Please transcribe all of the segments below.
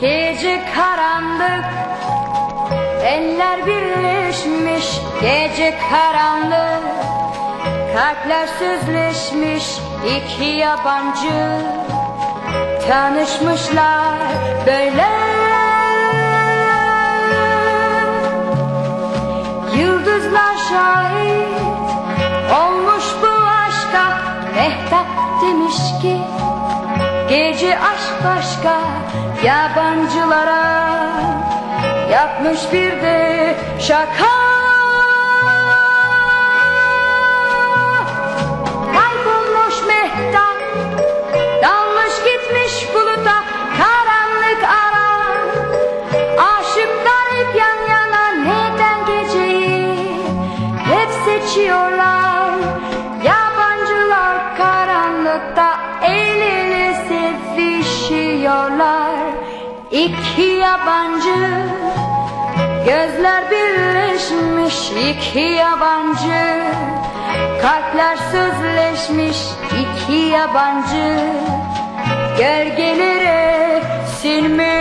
Gece karanlık Eller birleşmiş. Gece karanlık Kalpler sözleşmiş iki yabancı Tanışmışlar. Böyle Gece aşk başka yabancılara Yapmış bir de şaka. Kaybolmuş mehtap Dalmış gitmiş buluta Karanlık ara. Aşıklar hep yan yana Neden geceyi Hep seçiyorlar? Yabancılar karanlıkta sevişiyorlar İki yabancı Gözler birleşmiş iki yabancı. Kalpler sözleşmiş iki yabancı. Gölgelere sinmiş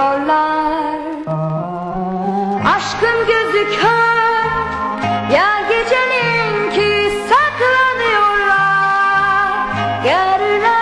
sevişiyorlar Aşkın gözü kör ya gecenin ki saklanıyorlar. Geceler